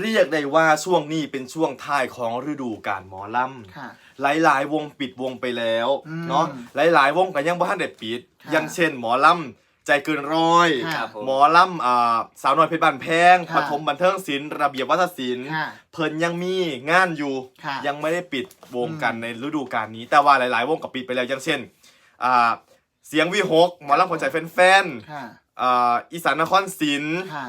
เรียกได้ว่าช่วงนี้เป็นช่วงท้ายของฤดูกาลหมอลำค่ะหลายๆ วงปิดวงไปแล้วอืมเนาะหลายๆ วงก็ยังบ่ทันได้ปิดค่ะอย่างเช่น หมอลำใจเกินร้อย ค่ะครับผม หมอลำอ่าสาวน้อยเพชรบ้านแพงค่ะปฐมบันเทิงศิลป์ระเบียบวัฒนศิลป์ค่ะเพิ่นยังมีงานอยู่ ค่ะยังไม่ได้ปิดวงกันอืมในฤดูกาลนี้ แต่ว่าหลายๆ วงก็ปิดไปแล้วอย่างเช่นอ่าเสียงวิหกหมอลำหัวใจแฟนค่ะ ๆอ่าอีสานนครศิลป์ ค่ะ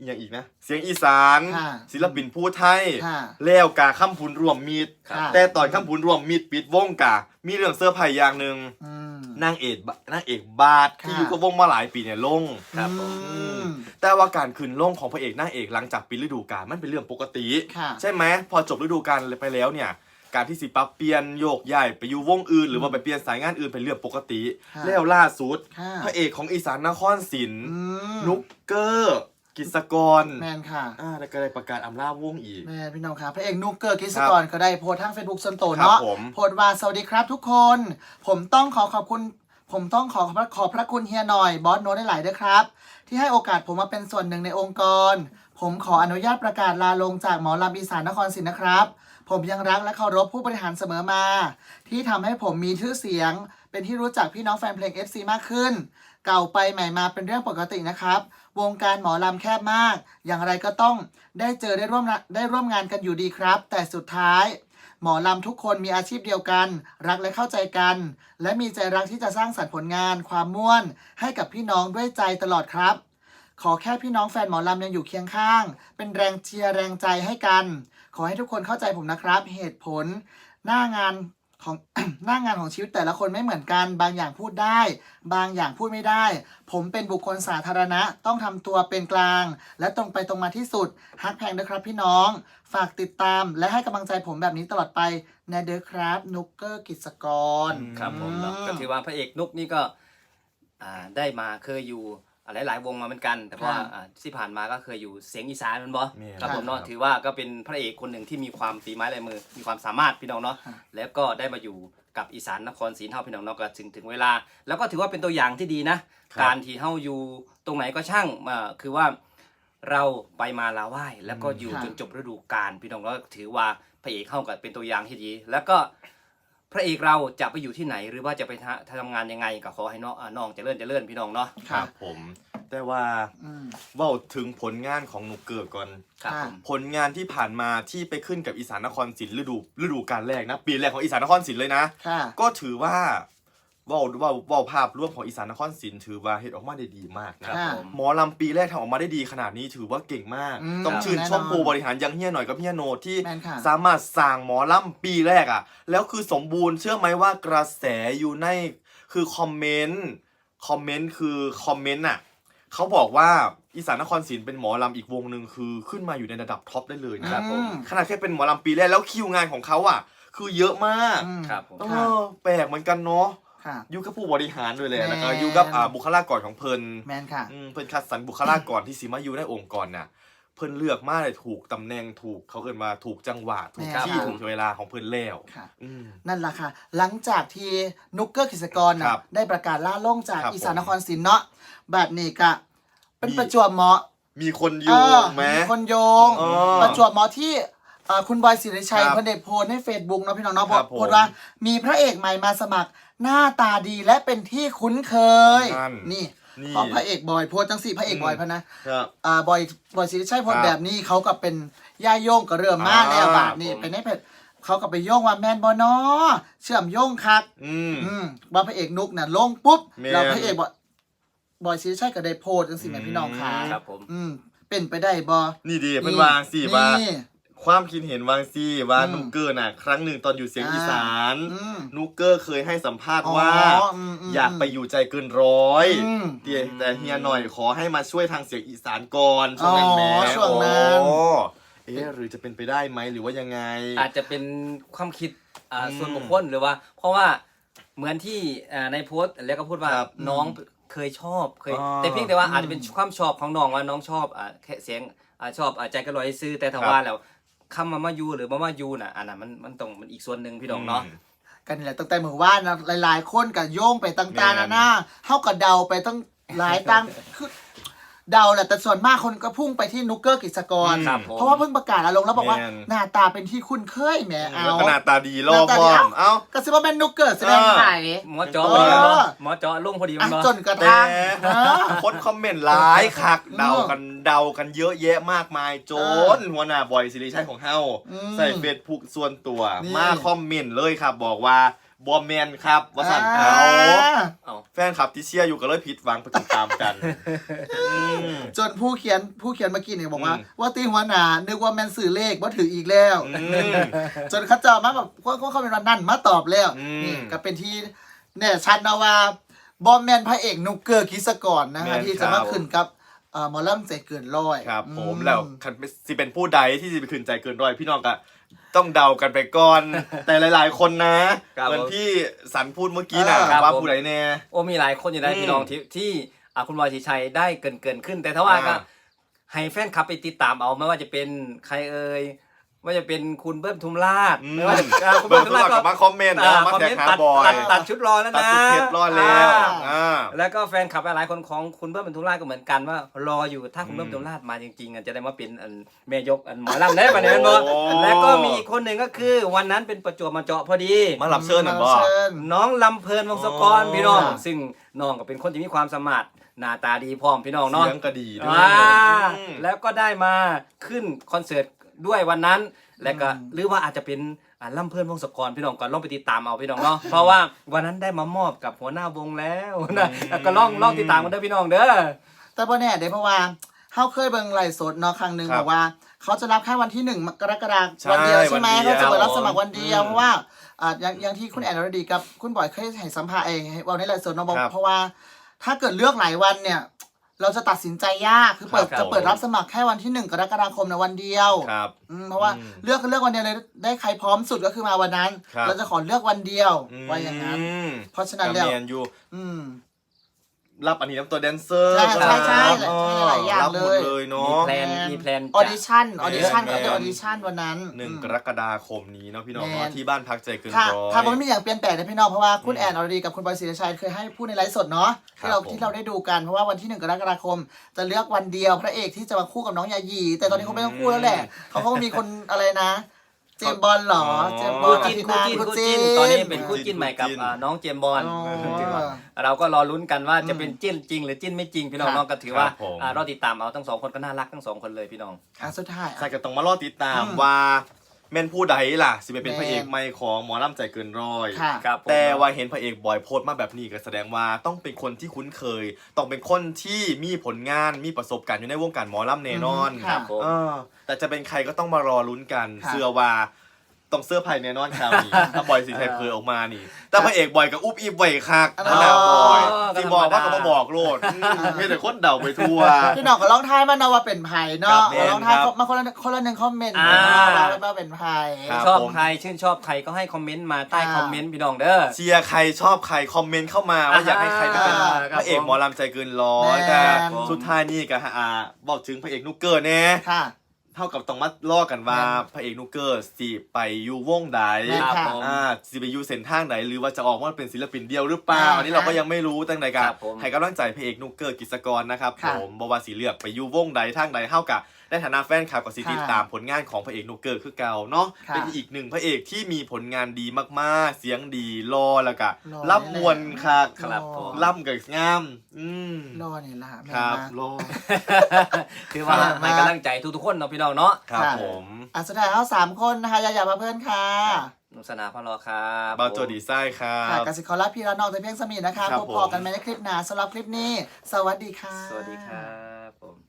อหย่างอีกนะ เสียงอีสาน ค่ะศิลปินผู้ไทย ค่ะแล้วกาข้ามพุนรวมมิตร ค่ะ แต่ตอนข้ามพุนรวมมิตรปิดวงกา มีเรื่องเสื้อร์ไผ่อย่างหนึ่งอืม นางเอกบนางเอกบาทที่ค่ะ อยู่กับวงมาหลายปีเนี่ยลง ครับผม อืม แต่ว่าการขึ้นลงของพระเอกนางเอกหลังจากปิดฤดูกาลมันเป็นเรื่องปกติ ค่ะ ใช่ไหมพอจบฤดูกาลไปแล้วเนี่ย การที่สิปรับเปลี่ยนโยกย้ายไปอยู่วงอื่น หรือว่าไปเปลี่ยนสายงานอื่นเป็นเรื่องปกติ ค่ะแล้วล่าสุด ค่ะ พระเอกของอีสานนครศิลป์อืม นุกเกอร์ กิษกรแมนค่ะ อ่าแล้วก็ได้ประกาศอำลาวงอีก แม่พี่น้องครับพระเอกนุกเกอร์กิสกรก็ได้โพสต์ทาง Facebook ส่วนตัวครับเนาะผม โพสต์ว่าสวัสดีครับทุกคน ผมต้องขอขอบคุณ ผมต้องขอขอบพระขอบพระคุณเฮียหน่อยบอสโน้ตได้หลายด้วยครับ ที่ให้โอกาสผมมาเป็นส่วนหนึ่งในองค์กร ผมขออนุญาตประกาศลาลงจากหมอลำอีสานนครศรีนะครับ ผมยังรักและเคารพผู้บริหารเสมอมา ที่ทำให้ผมมีชื่อเสียง เป็นที่รู้จักพี่น้องแฟนเพลง FC มากขึ้น เก่าไปใหม่มาเป็นเรื่องปกตินะครับ วงการหมอลำแคบมาก อย่างไรก็ต้องได้เจอได้ร่วมได้ร่วมงานกันอยู่ดีครับ แต่สุดท้าย หมอลำทุกคนมีอาชีพเดียวกัน รักและเข้าใจกัน และมีใจรักที่จะสร้างสรรค์ผลงาน ความม่วน ให้กับพี่น้องด้วยใจตลอดครับ ขอแค่พี่น้องแฟนหมอลำยังอยู่เคียงข้าง เป็นแรงเชียร์แรงใจให้กัน ขอให้ทุกคนเข้าใจผมนะครับ เหตุผล หน้างาน ของหน้างานของชีวิตแต่ละคนไม่เหมือนกัน บางอย่างพูดได้ บางอย่างพูดไม่ได้ ผมเป็นบุคคลสาธารณะ ต้องทำตัวเป็นกลาง และตรงไปตรงมาที่สุดฮักแพงนะครับพี่น้อง ฝากติดตามและให้กำลังใจผมแบบนี้ตลอดไปนะเด้อครับ นุกเกอร์กิจกรอืมครับผมเนาะอืมก็ถือว่าพระเอกนุกนี่ก็อ่าได้มาเคยอยู่ หลายหลายๆวงมาเหมือนกัน แต่ว่าค่ะอ่าที่ผ่านมาก็เคยอยู่เสียงอีสานแมันบ่แม่นครับผมเนาะครับ ถือว่าก็เป็นพระเอกคนหนึ่งที่มีความฝีไม้ลายมือ มีความสามารถพี่น้องเนาะค่ะแล้วก็ได้มาอยู่กับอีสานนครศรีเฮาพี่น้องเนาะก็ถึงถึงเวลา แล้วก็ถือว่าเป็นตัวอย่างที่ดีนะ ครับการที่เฮาอยู่ตรงไหนก็ช่างมาคือว่าเราไปมาลาไหว้แล้วก็อยู่ค่ะจนจบฤดูกาลพี่น้องก็ถือว่าพระเอกเข้ากับเป็นตัวอย่างที่ดี แล้วก็ พระเอกเราจะไปอยู่ที่ไหนหรือว่าจะไปทำงานยังไงก็ขอให้น้องอ่าน้องเจะเลื่อนจะเลื่อนพี่น้องเนาะครับผม แต่ว่าอืม เว่าถึงผลงานของนุกเกอร์ก่อน ครับค่ะผม ผลงานที่ผ่านมาที่ไปขึ้นกับอีสานนครศรีฤดูฤดูกาลแรกนะ ปีแรกของอีสานนครศรีเลยนะ ค่ะ ก็ถือว่าเว่าเว่าเว่าภาพรวมของอีสานนครศรีถือว่าเฮ็ดออกมาได้ดีมากครันะบค่ะผม หมอลำปีแรกทำออกมาได้ดีขนาดนี้ถือว่าเก่งมาก อืมต้องชื่นแน่นอนชมผู้บริหารอยังเฮียหน่อยกับเฮียโนที่แม่นค่ะ สามารถสร้างหมอลำปีแรกอะ่ะ แล้วคือสมบูรณ์เชื่อไหมว่ากระแสอยู่ในคือคอมเมนต์คอมเมนต์คือคอมเมนต์อะเขาบอกว่าอีสานนครศรีเป็นหมอลำอีกวงหนึ่งคือขึ้นมาอยู่ในระดับท็อปได้เลยนะครับผมขนาดแค่เป็นหมอลำปีแรกแล้วคิวงานของเขาอะ คือเยอะมาก อืม ครับผม เอค่ะอแปลกเหมือนกันเนาะ ค่ะ อยู่กับผู้บริหารด้วยเลยแม่แล้วก็อยู่กับอ่าบุคลากรของเพิ่นแมนค่ะ อืมเพิ่นคัดสรรบุคลากรที่สิมาอยู่ในองค์กรน่ะเพิ่นเลือกมาเลยถูกตำแหน่งถูกเขาเอิ้นว่าถูกจังหวะถูกแม่ที่ครับถูกเวลาของเพิ่นแล้วค่ะ อืม นั่นแหละค่ะ หลังจากที่นุกเกอร์กิจกรคนะรับได้ประกาศล่าล่งจากครับอีสานผมนครศรีเนาะแบบนี้กะ เป็นมี ประจวบเหมาะมีคนโยเอองไหมมีคนโยงอ๋อประจวบเหมาะที่เอ่อคุณบอยสิริชัยครับเพิ่นได้โพสต์ใน Facebook เนาะพี่น้องเนาะครับผม โพสต์ว่ามีพระเอกใหม่มาสมัคร หน้าตาดีและเป็นที่คุ้นเคย นั่นนี่นี่ของพระเอกบอยโพสต์จังสี่พระเอกอืมบอยพะนะครับอ่าบอยบอยสิริชัยโพสคต์รับแบบนี้เขากับเป็นย่าโยงก็เริ่มมากแล้วอ่าบาทนี่ผมเป็นในเพจเขากับไปโยงว่าแมนบอนอเชื่อมโยงคัก อืม อืมว่าพระเอกนุกน่ะลงปุ๊บแม่น เราพระเอกบอยบอยซีใช่ก็ได้โพสต์จังสิแม่พี่น้องค่ะครับผม อืมเป็นไปได้บอ นี่ดีเป็นวางสิว่านี่ ความคิดเห็นวางสิว่าอืมนุกเกอร์น่ะ ครั้งหนึ่งตอนอยู่เสียงอ่าอีสานอืมนุกเกอร์เคยให้สัมภาษณ์อ๋อว่าอืมอืมอยากไปอยู่ใจเกินร้อยอืมแต่แต่เฮียหน่อยขอให้มาช่วยทางเสียงอีสานก่อนช่วงนั้นแหมอ๋อช่วงนั้นโอ้เอ๊ะหรือจะเป็นไปได้ไหมหรือว่ายังไง อาจจะเป็นความคิดอ่าอืมส่วนบุคคลหรือว่า เพราะว่าเหมือนที่อ่าในโพสต์แล้วก็พูดว่าครับน้องเคยชอบเคยอ๋อแต่เพียงแต่ว่าอืมอาจจะเป็นความชอบของน้องว่าน้องชอบอ่าแค่เสียงอ่าชอบอ่าใจกระลอยซื้อแต่ถ้าครับว่าแล้ว คำมามายูหรือมามายูน่ะอันนั้นมันมันต้องมันอีกส่วนหนึ่งพี่น้องเนาะ กันนี่แหละตั้งแต่เมื่อวานนะหลาย ๆ คนกับโยงไปต่างๆแม่นะนนะเฮากับเดาไปตั้งหลายตั้งคือ เดาแหละแต่ส่วนมากคนก็พุ่งไปที่นุกเกอร์กิจกรอืมครับผมเพราะว่าเพิ่งประกาศอารมณ์แล้วบอกว่าแม่น หน้าตาเป็นที่คุ้นเคยแหมเอาแล้วก็หน้าตาดีรอหน้าตาบดีอมเอ้าเอ้าก็สิว่าเป็นนุกเกอร์แสดงเออไผ่หมอเจาะเอพอดีอเนาะหมอเจาะลุ่งพอดีอะเนาะจนกระแต่ทั่งเออ คนคอมเมนต์หลายคักอืมเดากันเดากันเยอะแยะมากมายจนหัวหน้าบอยสิริชัยของเฮาอืมใส่เฟซบุ๊กส่วนตัว นี่ มาคอมเมนต์เลยครับ บอกว่า บอมแมนครับว่าสั่นอ่าเอาเอาแฟนคลับที่เชียร์อยู่ก็เลยผิดหวังไปตามๆกันอืมจนผู้เขียนผู้เขียนเมื่อกี้เนี่ยบอกว่า อืม ว่าตีหัวหนานึกว่าแมนสื่อเลขว่าถืออีกแล้ว อืม จนเขาเจอมาแบบว่าเขาเป็นวันนั้นมาตอบแล้วอืมนี่ก็เป็นที่เนี่ยชัดนะว่าบอมแมนพระเอกนุกเกอร์กิสกรนะแม่ฮะนที่จะครัมาบขึ้นกับเอ่อ หมอลำใจเกินร้อยครับ ผมอืแล้วคันสิเป็นผู้ใดที่จะไปขืนใจเกินร้อยพี่น้องก็ต้องเดากันไปก่อน แต่หลาย ๆ คนนะครับเหมือนที่สันพูดเมื่อกี้นะครับว่าผมผู้ใดแน่โอ้มีหลายคนอยู่นะอืมพี่น้องที่ที่อะคุณบอยทีชัยได้เกินเกินๆขึ้น แต่ถ้าว่าก็อ่าให้แฟนคลับไปติดตามเอาไม่ว่าจะเป็นใครเอ่ย ว่าจะเป็นคุณเบิ้มทุมราชอืมไม่ว่าจะอ่าคุณเบิเบิ้ร์มดทุมราชก็ก็มาคอมเมนต์นะอ่ามาคอมแท็เมกนต์หาตัดบอยตัดตัดชุดรอแล้วตัดนะสุดเพชรรอดแล้วอ่าอ่าแล้วก็แฟนคลับหลายๆคนของคุณเบิ้มบรรทุมราชก็เหมือนกันว่ารออยู่ถ้าคุณอืมเบิ้มบรรทุมราชมาจริงๆอะจะได้มาเป็นอันเมยกอันหมอลำได้ปะเนี่ยมันบอกโอ้แล้วก็มีอีกคนหนึ่งก็คือวันนั้นเป็นประจวบมาเจาะพอดี มารับเชิญหน่อยบ่มารับเชิญน้องลำเพลินวงศกรอ๋อพี่น้อง ซึ่งน้องก็เป็นคนที่มีความสามารถหน้าตาดีพร้อมพี่น้องเนาะเสียงก็ดีด้วยอ่าอืมแล้วก็ได้มาขึ้นคอนเสิร์ต ด้วยวันนั้น แล้วก็อืมหรือว่าอาจจะเป็นอ่าลำเพลินวงศกรพี่น้องก่อนลองไปติดตามเอาพี่น้องเนาะเพราะว่าวันนั้นได้มามอบกับหัวหน้าวงแล้วนะแล้วก็ลองลองติดตามกันเด้อพี่น้องเด้อ แต่พอแน่เด้เพราะว่าเขาเคยเบิ่งไลฟ์สดเนาะครั้งหนึ่งครับบอกว่า เขาจะรับแค่วันที่หนึ่งกรกฎาคใช่มวันเดียวใช่ไหมวันเดียวเขาจะเปิดรับสมัครวันเดียวอืมเพราะว่าอ่าอย่างอย่างที่คุณแอนอรดีกับคุณบอยเคยให้สัมภาษณ์เองให้เราในไลฟ์สดเนาะบอกครับ เพราะว่า ถ้าเกิดเลือกหลายวันเนี่ย เราจะตัดสินใจยากคือเปิดครับจะเปิดรับสมัครแค่วันที่หนึ่งกรกฎาคมในวันเดียวครับอืมเพราะว่าอืมเลือกเลือกวันเดียวเลยได้ใครพร้อมสุดก็คือมาวันนั้น ครับ เราจะขอเลือกวันเดียวว่าอย่างนั้นมเพราะฉะนั้นแล้ว กำเนียนอยู่ อืม รับอันนี้น้ำตัวแดนเซอร์ใช่ใช่ใช่ครับใช่หลายอย่างรับหมดเลยเลยมีเนาะแพลนมีแพลนออจะดิชั่นออดิชั่นแมเขานจะออดิชั่นวันนั้น หนึ่งอืมกรกฎาคมนี้เนาะพี่น้องแมนเนาะที่บ้านพักใจเกินถ้าร้อยถ้าผมไม่มีอย่างเปลี่ยนแปลงนะพี่น้องเพราะว่าคุณอืมแอนอรดีกับคุณบอยศิริชัยเคยให้พูดในไลฟ์สดเนาะครับที่เราผม ที่เราได้ดูกันเพราะว่าวันที่หนึ่งกรกฎาคม จะเลือกวันเดียวพระเอกที่จะมาคู่กับน้องยายีแต่ตอนนี้เขาไม่ต้องคู่แล้วแหละเขาก็มีคนอะไรนะ เจมส์บอลเหรออ๋อเจมส์บอคู่ลจิ้นอาคู่ทิจิ้ตนย์หาคู่จิ้นตอนนี้เป็นคู่คู่จิ้จิ้นนใหม่กับคู่จิ้นอ่าน้องเจมส์บอล อ๋อ เราก็รอลุ้นกันว่าจะเป็นอืมจิ้นจริงหรือจิ้นไม่จริงพี่น้องครับ น้องก็ถือว่าครับผม อ่าเราติดตามเอาทั้งสองคนก็น่ารักทั้งสองคนเลยพี่น้อง อะสุดท้ายใช่อะก็ต้องมารอติดตามอืม ว่า แม่นผู้ใดล่ะ สิไปเป็นแม่นพระเอกใหม่ของหมอลำใจเกินร้อยค่ะ ครับผม แต่ว่าเห็นพระเอกบอยโพสต์มาแบบนี้ก็แสดงว่าต้องเป็นคนที่คุ้นเคย ต้องเป็นคนที่มีผลงานมีประสบการณ์อยู่ในวงการหมอลำแน่นอน อืมครับผมเออแต่จะเป็นใครก็ต้องมารอลุ้นกัน ค่ะเชื่อว่า ต้องเสื้อร์ไผ่แน่นอนคราวนี้ถ้าบอยสีไทยเพอออกมานี่ แต่พระเอกบอยกับอุ๊บอิบไว้คักอ๋อนั่นแหละบอยก็ที่ธรรมดาบอกว่าก็มาบอกโลดอืมมีแต่คนเดาไปทั่วพี่น้องก็ลองทายมาเนาะว่าเป็นไผ่เนาะครับลองทายครับมาคนละคนละหนึ่งคอมเมนต์อ่าว่าว่าเป็นไผ่ครับชอบผมใครชื่นชอบใครก็ให้คอมเมนต์มาใต้อ่าคอมเมนต์พี่น้องเด้อเชียร์ใครชอบใครคอมเมนต์เข้ามาว่าอยากให้ใครไปเป็นอ่าพระเอกหมอลำใจเกินร้อยแม่นแต่สุดท้ายนี่ก็อ่าบอกถึงพระเอกนุกเกอร์แน่ค่ะ เท่ากับต้องมาล่อกันว่าแม่นพระเอกนุกเกอร์สิไปอยู่วงใดแม่นครับค่ะผมอ่าสิไปอยู่เส้นทางไหน หรือว่าจะออกมาเป็นศิลปินเดียวหรือเปล่าอ่าอันนี้เราก็ยังไม่รู้ตั้งแต่กัคนรับผม ให้กำลังใจพระเอกนุกเกอร์กิจกรนะครับผค่ะ มบวาสีเลือกไปอยู่วงใดทางใดเท่ากับ ในฐานะแฟนคลับกับสิค่ะติดตามผลงานของพระเอกนุกเกอร์คือเก่าเนาะค่ะเป็นอีกหนึ่งพระเอกที่มีผลงานดีมากๆ เสียงดีรอแล้วก็รอล่ำมวนคักครับผมล่ำกับงามอืมรอนี่ล่ะแม่ครับมากรอถือว่าครับให้กำลังใจทุกๆคนเนาะพี่น้องเนาะครับค่ะผมอะสุดท้ายเขาสามคนนะคะยายามาเพื่อนค่ะนุสนาพะรอครับบาโจดีไซน์ครัค่ะบกสิกรรับพี่และน้องแต่เพียงสมีนะคะครับพบผมพอกันไหมในคลิปหน้าสำหรับคลิปนี้ สวัสดีค่ะ สวัสดีครับ